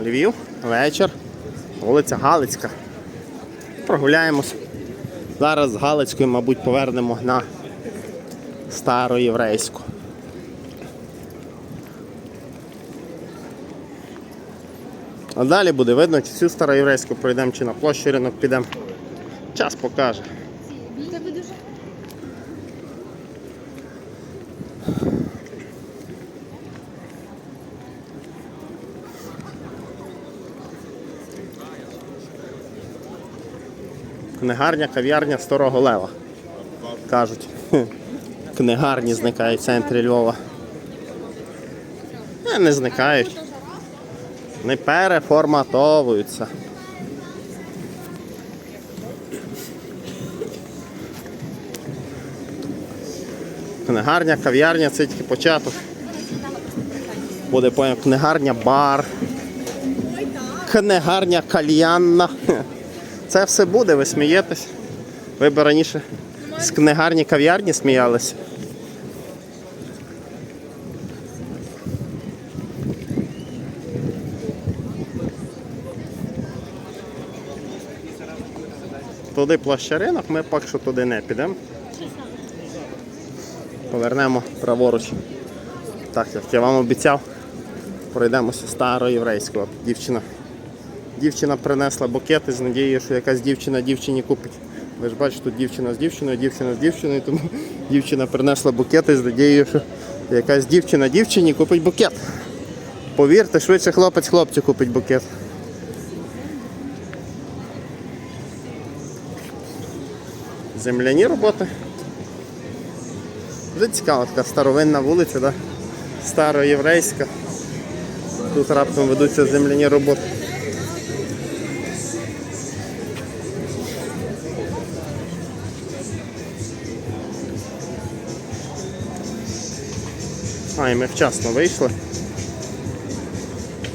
Львів, вечір, вулиця Галицька. Прогуляємось. Зараз з Галицької, мабуть, повернемо на староєврейську. А далі буде видно, чи всю староєврейську пройдемо, чи на площу ринок підемо. Час покаже. Книгарня, кав'ярня Старого Лева. Кажуть. Книгарні зникають в центрі Львова. Е, Не зникають. Не переформатовуються. Книгарня, кав'ярня це тільки початок. Буде потім книгарня, бар. Книгарня кальянна. Це все буде, ви смієтесь. Ви б раніше з книгарні кав'ярні сміялися. Туди площа ринок, ми поки що туди не підемо. Повернемо праворуч. Так, як я вам обіцяв, пройдемося староєврейського. Дівчина. Дівчина принесла букети з надією, що якась дівчина дівчині купить. Ви ж бачите, тут дівчина з дівчиною, дівчина з дівчиною, тому дівчина принесла букети з надією, що якась дівчина дівчині купить букет. Повірте, швидше хлопець хлопцю купить букет. Земляні роботи. Дуже цікава така старовинна вулиця, да? староєврейська. Тут раптом ведуться земляні роботи. А, і ми вчасно вийшли.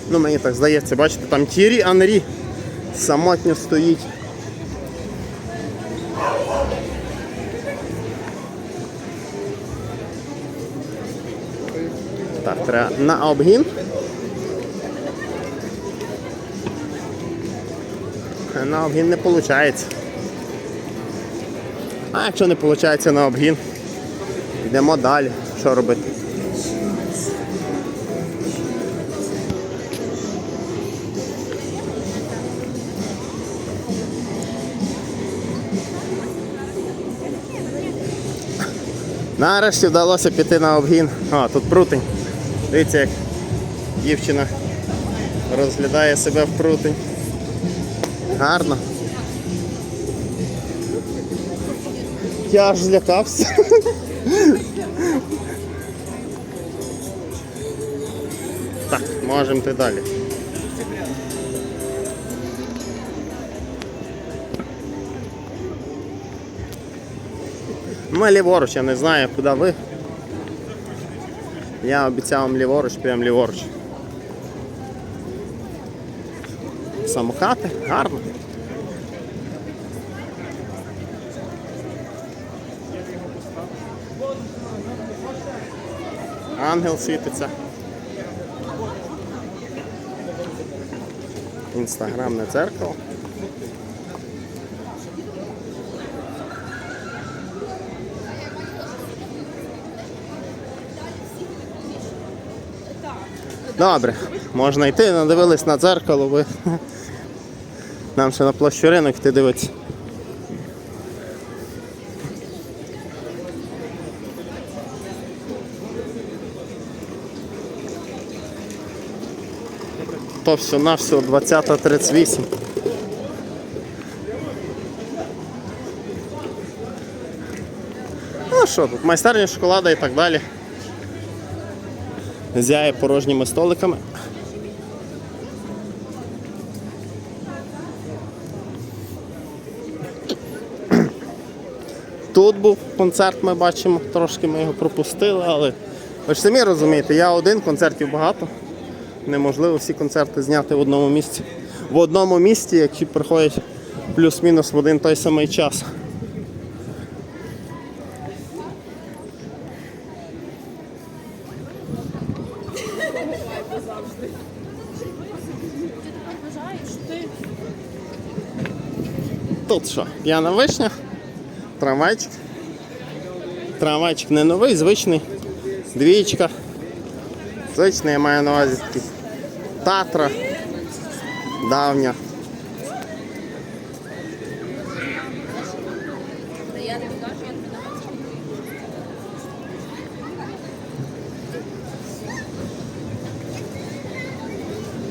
Ну, мені так здається, бачите, там Тірі Анрі самотньо стоїть. Так, треба на обгін. На обгін не виходить. А якщо не виходить на обгін, йдемо далі. Що робити? Нарешті вдалося піти на обгін. А, тут прутень. Дивіться, як дівчина розглядає себе в прутень. Гарно. Я аж злякався. Так, можемо йти далі. Ми ліворуч, я не знаю, куди ви. Я обіцяв вам ліворуч, підемо ліворуч. Самокати, гарно. Ангел світиться. Інстаграмне дзеркало. Добре, можна йти, надивились на дзеркало, ви. Нам ще на площу ринок йти дивитися. То все на все 20.38. Ну що тут, майстерня шоколада і так далі. Зяє порожніми столиками. Тут був концерт, ми бачимо, трошки ми його пропустили, але ви ж самі розумієте, я один, концертів багато. Неможливо всі концерти зняти в одному місці. В одному місці, які приходять плюс-мінус в один той самий час. Тут що? П'яна вишня, трамвайчик. Трамвайчик не новий, звичний. Двічка. Звичний я маю на увазі такий. Татра. Давня.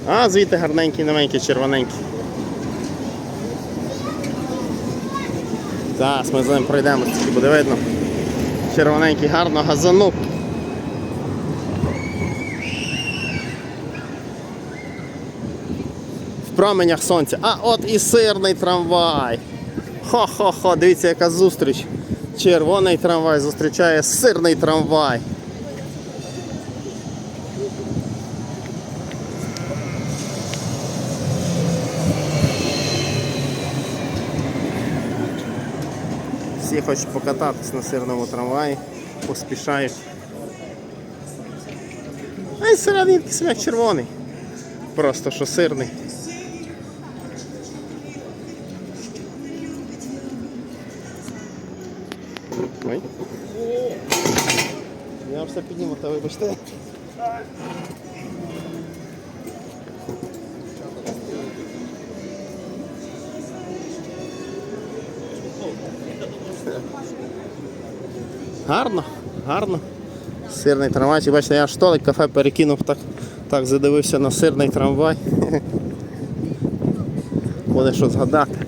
А, звідти гарненький, новенький, червоненький. Зараз ми за ним пройдемо, тільки буде видно. Червоненький гарно газанув. В променях сонця. А от і сирний трамвай. Хо-хо-хо, дивіться, яка зустріч. Червоний трамвай зустрічає сирний трамвай. Всі хочуть покататись на сирному трамваї, поспішають. А й середній смак червоний. Просто що сирний. Ой. Я все підніму, та вибачте. Гарно, гарно. Сирний трамвайчик. Бачите, я аж столик кафе перекинув, так, так задивився на сирний трамвай. Буде що згадати.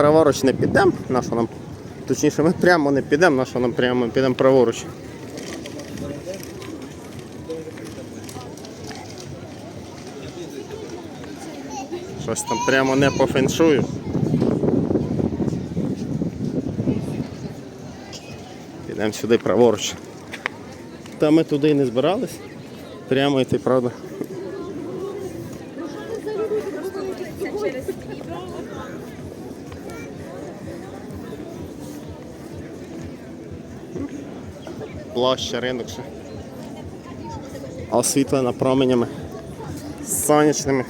Праворуч не підемо, на що нам. Точніше, ми прямо не підемо, на що нам прямо підемо праворуч. Щось там прямо не по феншую. Підемо сюди праворуч. Та ми туди і не збирались. Прямо йти, правда. Площа ринок ще. Освітлена променями сонячними.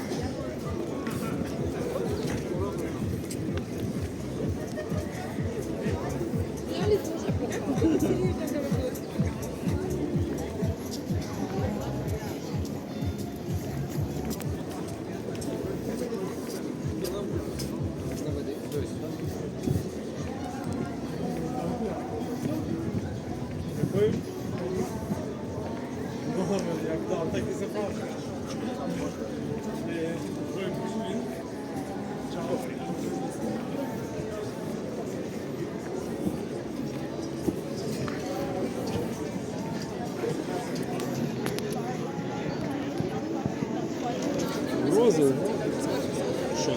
Рози. Що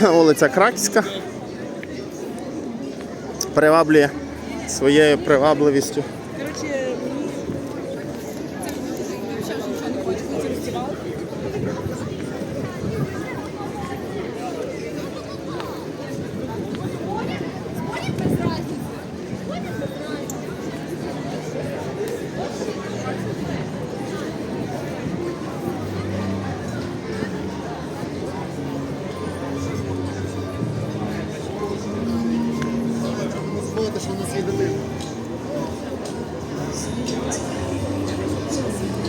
це? Вулиця Краківська. Приваблює своєю привабливістю. ます。